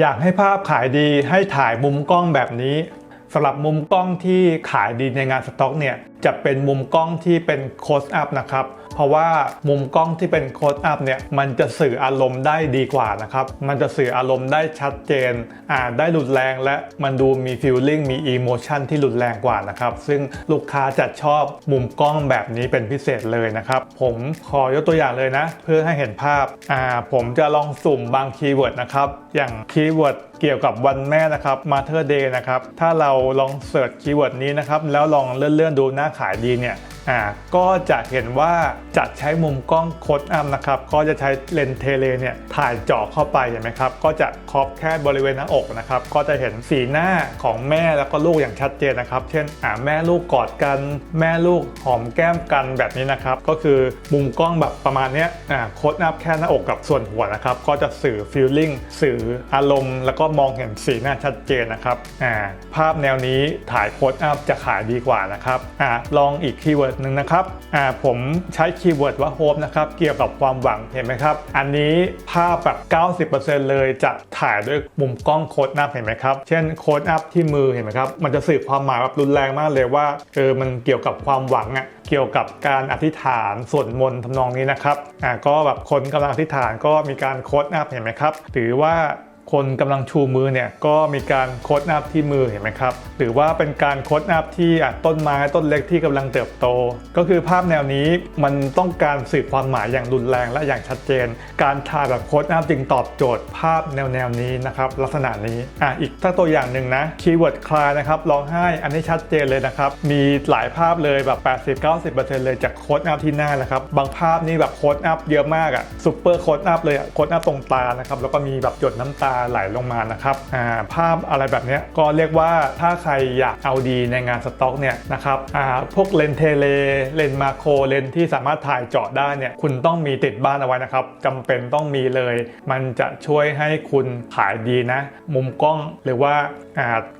อยากให้ภาพขายดีให้ถ่ายมุมกล้องแบบนี้สำหรับมุมกล้องที่ขายดีในงานสต็อกเนี่ยจะเป็นมุมกล้องที่เป็นโคสอัพนะครับ เพราะว่ามุมกล้องที่เป็นโคสอัพเนี่ยมันจะสื่ออารมณ์ได้ดีกว่านะครับ มันจะสื่ออารมณ์ได้ชัดเจนอ่าได้รุนแรงและมันดูมีฟีลลิ่งมีอีโมชันที่รุนแรงกว่านะครับซึ่งลูกค้าจะชอบมุมกล้องแบบนี้เป็นพิเศษเลยนะครับผมขอยกตัวอย่างเลยนะ เพื่อให้เห็นภาพอ่าผมจะลองสุ่มบางคีย์เวิร์ดนะครับอย่างคีย์เวิร์ดเกี่ยวกับวันแม่นะครับ Mother Day นะครับ ถ้าเราลองเสิร์ชคีย์เวิร์ดนี้นะครับ แล้วลองเลื่อนๆดูหน้าขายดีเนี่ย อ่าก็จะเห็นว่าจะใช้มุมกล้องโคดอัพนะครับ ก็จะใช้เลนส์เทเลเนี่ยถ่ายเจาะเข้าไปเห็นไหมครับ ก็จะครอบแค่บริเวณหน้าอกนะครับ ก็จะเห็นสีหน้าของแม่แล้วก็ลูกอย่างชัดเจนนะครับ เช่นอ่าแม่ลูกกอดกัน แม่ลูกหอมแก้มกันแบบนี้นะครับ ก็คือมุมกล้องแบบประมาณนี้อ่าโคดอัพแค่หน้าอกกับส่วนหัวนะครับ ก็จะสื่อฟีลลิ่งสื่ออารมณ์ แล้วก็มองเห็นสีหน้าชัดเจนนะครับอ่าภาพแนวนี้ถ่ายโคดอัพจะขายดีกว่านะครับอ่าลองอีกคีย์เวิร์ดหนึ่งนะครับอ่าผมใช้คีย์เวิร์ดว่าโฮปนะครับเกี่ยวกับความหวังเห็นไหมครับ อันนี้ภาพแบบ 90%เลยจะถ่ายด้วยมุมกล้องโคดอัพเห็นไหมครับ เช่นโคดอัพที่มือเห็นไหมครับ มันจะสื่อความหมายแบบรุนแรงมากเลยว่าเออมันเกี่ยวกับความหวังอะเกี่ยวกับการอธิษฐานสวดมนต์ทำนองนี้นะครับอ่าก็แบบคนกำลังอธิษฐานก็มีการโคดอัพเห็นไหมครับหรือว่า คนกำลังชูมือเนี่ยก็มีการโคดอัพที่มือเห็นไหมครับ หรือว่าเป็นการโคดอัพที่ต้นไม้ต้นเล็กที่กำลังเติบโต ก็คือภาพแนวนี้มันต้องการสื่อความหมายอย่างรุนแรงและอย่างชัดเจน การถ่ายแบบโคดอัพจึงตอบโจทย์ภาพแนวแนวนี้นะครับลักษณะนี้อะอีกถ้าตัวอย่างหนึ่งนะคีย์เวิร์ดคลายนะครับร้องไห้อันนี้ชัดเจนเลยนะครับมีหลายภาพเลยแบบ 80-90%เลยจากโคดอัพที่หน้านะครับบางภาพนี่แบบโคดอัพเยอะมากอะซุปเปอร์โคดอัพเลยอะโคดอัพตรงตานะครับแล้วก็มีแบบหยดน้ำตาไหลลงมานะครับภาพอะไรแบบนี้ก็เรียกว่าถ้าใครอยากเอาดีในงานสต็อกเนี่ยนะครับพวกเลนเทเลเลนมาโครเลนที่สามารถถ่ายเจาะได้เนี่ยคุณต้องมีติดบ้านเอาไว้นะครับจำเป็นต้องมีเลย มันจะช่วยให้คุณขายดีนะ มุมกล้องหรือว่า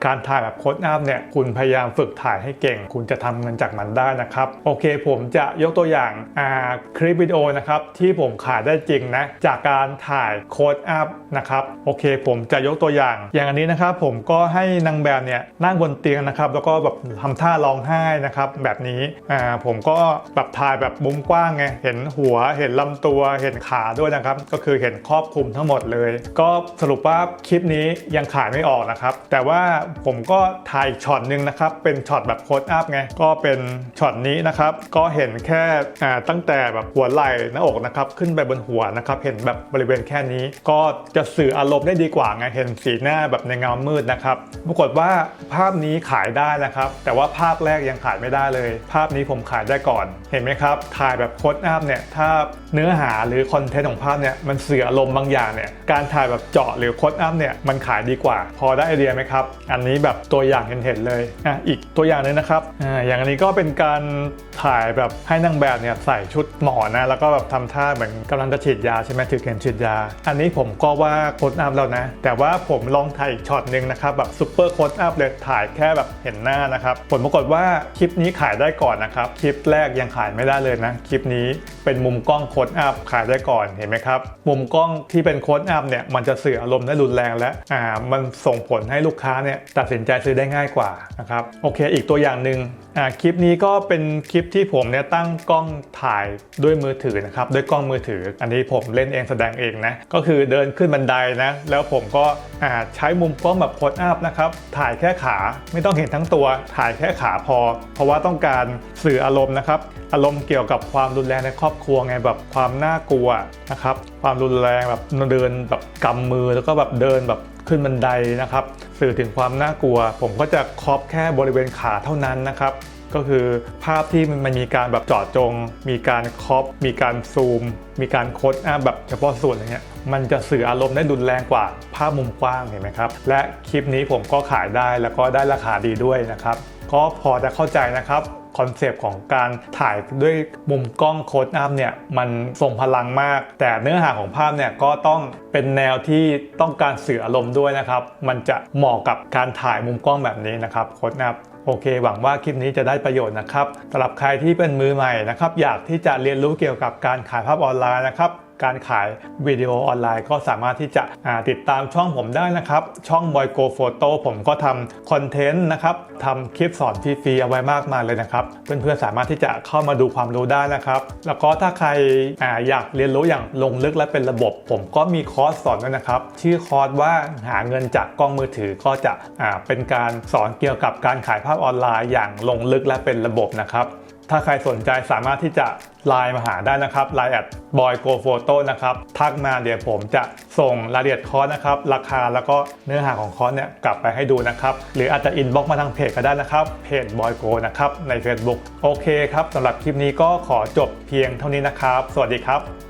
การถ่ายแบบโคดอัพเนี่ยคุณพยายามฝึกถ่ายให้เก่ง คุณจะทำเงินจากมันได้นะครับ โอเคผมจะยกตัวอย่างาคลิปวิดีโอนะครับที่ผมขายได้จริงนะจากการถ่ายโคดอัพนะครับโอเคผมจะยกตัวอย่าง อย่างอันนี้นะครับผมก็ให้นางแบบเนี่ยนั่งบนเตียงนะครับ แล้วก็แบบทำท่าร้องไห้นะครับ แบบนี้อ่าผมก็แบบถ่ายแบบมุมกว้างไงเห็นหัวเห็นลำตัวเห็นขาด้วยนะครับ ก็คือเห็นครอบคลุมทั้งหมดเลย ก็สรุปว่าคลิปนี้ยังขายไม่ออกนะครับ แต่ว่าผมก็ถ่ายอีกช็อตหนึ่งนะครับเป็นช็อตแบบโคดอัพไงก็เป็นช็อตนี้นะครับก็เห็นแค่อ่าตั้งแต่แบบหัวไหล่หน้าอกนะครับขึ้นไปบนหัวนะครับเห็นแบบบริเวณแค่นี้ ก็จะสื่ออารมณ์ได้ดีกว่าไงเห็นสีหน้าแบบในเงามืดนะครับปรากฏว่าภาพนี้ขายได้นะครับ แต่ว่าภาพแรกยังขายไม่ได้เลย ภาพนี้ผมขายได้ก่อน เห็นไหมครับ ถ่ายแบบโคดอัพเนี่ยถ้าเนื้อหาหรือคอนเทนต์ของภาพเนี่ยมันเสื่ออารมณ์บางอย่างเนี่ยการถ่ายแบบเจาะหรือโคดอัพเนี่ยมันขายดีกว่า พอได้ไอเดียไหมครับ อันนี้แบบตัวอย่างเห็นๆเลยอะอีกตัวอย่างนึงนะครับอ่าอย่างอันนี้ก็เป็นการถ่ายแบบให้นางแบบเนี่ยใส่ชุดหมอนะแล้วก็แบบทำท่าเหมือนกำลังจะฉีดยาใช่ไหมถือเข็มฉีดยา อันนี้ผมก็ว่าโคดอัพแล้วนะ แต่ว่าผมลองถ่ายอีกช็อตหนึ่งนะครับแบบซุปเปอร์โคดอัพเลยถ่ายแค่แบบเห็นหน้านะครับ ผลปรากฏว่าคลิปนี้ขายได้ก่อนนะครับ คลิปแรกยังขายไม่ได้เลยนะ คลิปนี้เป็นมุมกล้องโคดอัพขายได้ก่อนเห็นไหมครับ มุมกล้องที่เป็นโคดอัพเนี่ยมันจะสื่ออารมณ์ได้รุนแรงและอ่ามันส่งผลให้ลูกค้าเนี่ยตัดสินใจซื้อได้ง่ายกว่านะครับโอเค อีกตัวอย่างหนึ่งอ่าคลิปนี้ก็เป็นคลิปที่ผมเนี่ยตั้งกล้องถ่ายด้วยมือถือนะครับด้วยกล้องมือถือ อันนี้ผมเล่นเองแสดงเองนะก็คือเดินขึ้นบันไดนะแล้วผมก็ใช้มุมกล้องแบบโคดอัพนะครับถ่ายแค่ขาไม่ต้องเห็นทั้งตัว ถ่ายแค่ขาพอ เพราะว่าต้องการสื่ออารมณ์นะครับอารมณ์เกี่ยวกับความรุนแรงในครอบครัวไงแบบความน่ากลัวนะครับความรุนแรงแบบเดินแบบกำมือแล้วก็แบบเดินแบบขึ้นบันไดนะครับ สื่อถึงความน่ากลัว ผมก็จะครอบแค่บริเวณขาเท่านั้นนะครับ ก็คือภาพที่มันมีการแบบจอดจง มีการครอปมีการซูม มีการโคดอัพแบบเฉพาะส่วนอะไรเงี้ยมันจะสื่ออารมณ์ได้ดุนแรงกว่าภาพมุมกว้างเห็นไหมครับ และคลิปนี้ผมก็ขายได้แล้วก็ได้ราคาดีด้วยนะครับ ก็พอจะเข้าใจนะครับ คอนเซปต์ของการถ่ายด้วยมุมกล้องโคดอัพเนี่ยมันส่งพลังมาก แต่เนื้อหาของภาพเนี่ยก็ต้องเป็นแนวที่ต้องการสื่ออารมณ์ด้วยนะครับ มันจะเหมาะกับการถ่ายมุมกล้องแบบนี้นะครับโคดอัพโอเค หวังว่าคลิปนี้จะได้ประโยชน์นะครับสำหรับใครที่เป็นมือใหม่นะครับ อยากที่จะเรียนรู้เกี่ยวกับการขายภาพออนไลน์นะครับ การขายวิดีโอออนไลน์ก็สามารถที่จะติดตามช่องผมได้นะครับ ช่อง Boy Go Photo ผมก็ทำคอนเทนต์นะครับทำคลิปสอนฟรีๆเอาไว้มากมายเลยนะครับ เพื่อนๆสามารถที่จะเข้ามาดูความรู้ได้นะครับ แล้วก็ถ้าใครออยากเรียนรู้อย่างลงลึกและเป็นระบบ ผมก็มีคอร์สสอนด้วยนะครับ ชื่อคอร์สว่าหาเงินจากกล้องมือถือก็จะเป็นการสอนเกี่ยวกับการขายภาพออนไลน์อย่างลงลึกและเป็นระบบนะครับ ถ้าใครสนใจสามารถที่จะไลน์มาหาได้นะครับไลน์แอดบอยโกโฟโต้นะครับทักมาเดี๋ยวผมจะส่งรายละเอียดคอร์สนะครับ ราคาแล้วก็เนื้อหาของคอร์สเนี่ยกลับไปให้ดูนะครับ หรืออาจจะอินบ็อกมาทางเพจก็ได้นะครับ เพจบอยโกนะครับใน Facebook โอเคครับสำหรับคลิปนี้ก็ขอจบเพียงเท่านี้นะครับ สวัสดีครับ